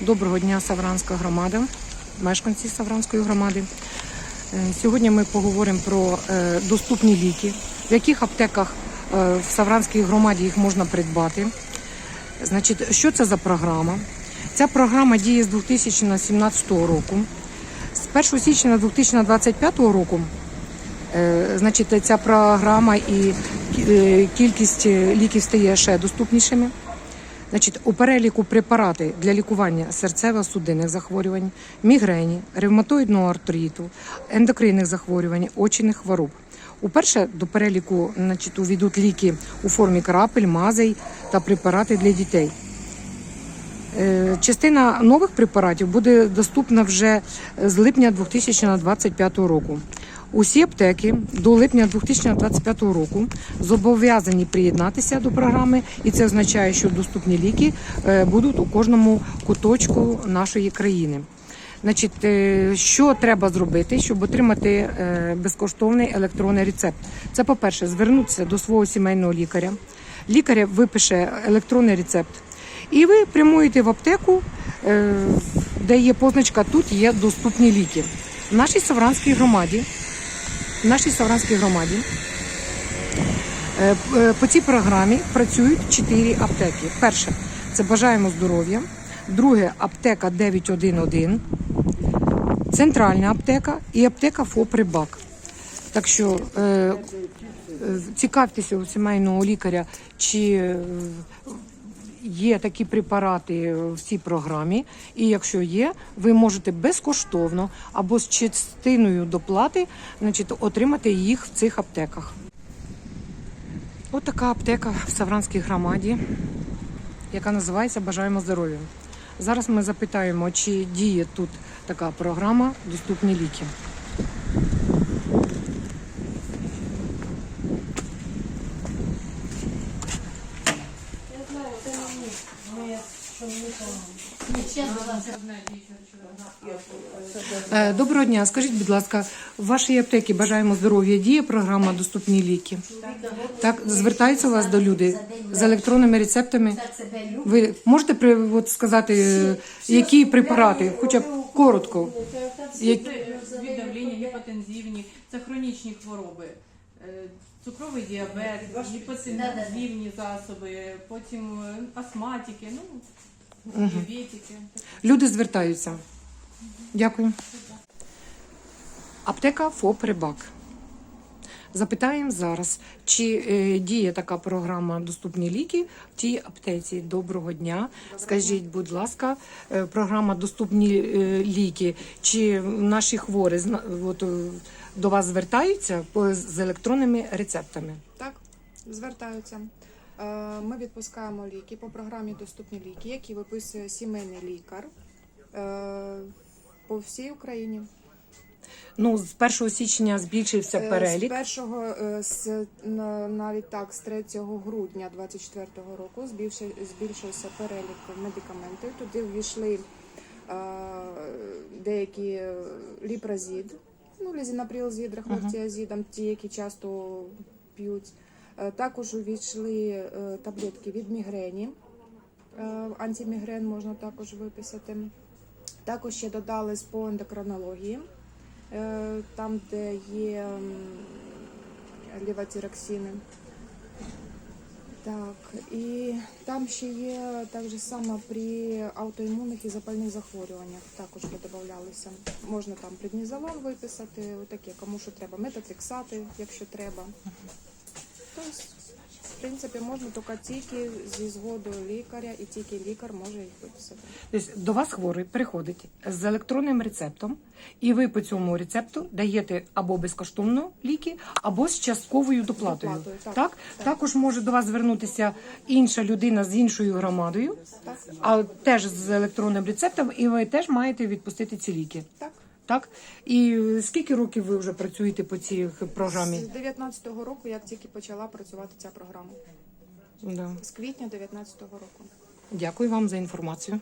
Доброго дня, Савранська громада, мешканці Савранської громади. Е, Сьогодні ми поговоримо про е, доступні ліки, в яких аптеках е, в Савранській громаді їх можна придбати. Значить, що це за програма? Ця програма діє з 2017 року. З 1 січня 2025 року Значить, ця програма і кількість ліків стає ще доступнішими. Значить, у переліку препарати для лікування серцево-судинних захворювань, мігрені, ревматоїдного артриту, ендокринних захворювань, очних хвороб. Уперше до переліку значить, увійдуть ліки у формі крапель, мазей та препарати для дітей. Е, Частина нових препаратів буде доступна вже з липня 2025 року. Усі аптеки до липня 2025 року зобов'язані приєднатися до програми, і це означає, що доступні ліки е, будуть у кожному куточку нашої країни. Значить, е, що треба зробити, щоб отримати е, безкоштовний електронний рецепт? Це, по-перше, звернутися до свого сімейного лікаря. Лікар випише електронний рецепт, і ви прямуєте в аптеку, де є позначка Тут є доступні ліки. В нашій Савранській громаді в нашій Савранській громаді е, е, по цій програмі працюють чотири аптеки. Перше це бажаємо здоров'я, друге аптека 911, центральна аптека і аптека ФОП Рибак. Так що е, цікавтеся у сімейного лікаря, чи є такі препарати в цій програмі, і якщо є, ви можете безкоштовно або з частиною доплати значить, отримати їх в цих аптеках. От така аптека в Савранській громаді, яка називається Бажаємо здоров'я. Зараз ми запитаємо, чи діє тут така програма Доступні ліки. Е, Доброго дня. Скажіть, будь ласка, в вашій аптеці бажаємо здоров'я. Діє програма Доступні ліки. Так, звертаються у вас до люди з електронними рецептами. Ви можете при- от, сказати, е, які препарати, хоча б коротко. Як- Це від давлення, гіпотензивні, це хронічні хвороби. Цукровий діабет, гіпотензивні засоби, потім е, астматики, ну, діабетики. Люди звертаються. Дякую. Аптека ФОП Рибак. Запитаємо зараз, чи е, діє така програма Доступні ліки в тій аптеці. Доброго дня. Скажіть, будь ласка, е, програма Доступні е, ліки. Чи наші хворі от, е, до вас звертаються з електронними рецептами? Так, звертаються. Е, Ми відпускаємо ліки по програмі Доступні ліки, які виписує сімейний лікар е, по всій Україні. Ну, з 1 січня збільшився Е, перелік. З першого е, з навіть так, з 3 грудня 2024 року збільши- збільшився перелік медикаментів. Туди ввійшли е, деякі е, ліпразід, ну з гідрохлортіазідом, ті, які часто п'ють. Е, Також увійшли е, таблетки від мігрені. Е, Антимігрен можна також виписати. Також ще додали по ендокринології, е, там, де є м, лівотироксини. Так, і там ще є так же само при аутоімунних і запальних захворюваннях. Також додавалися. Можна там преднізолон виписати, отаке, кому що треба, метатрексати, якщо треба. Тобто, в принципі, можна тільки тільки зі згодою лікаря, і тільки лікар може їх виписати. Тобто до вас хворий приходить з електронним рецептом, і ви по цьому рецепту даєте або безкоштовно ліки, або з частковою доплатою. Доплатою, так. так? Також може до вас звернутися інша людина з іншою громадою, Так, а теж з електронним рецептом, і ви теж маєте відпустити ці ліки. так. Так? І скільки років ви вже працюєте по цій програмі? З 19-го року, як тільки почала працювати ця програма. Да. З квітня 19-го року. Дякую вам за інформацію.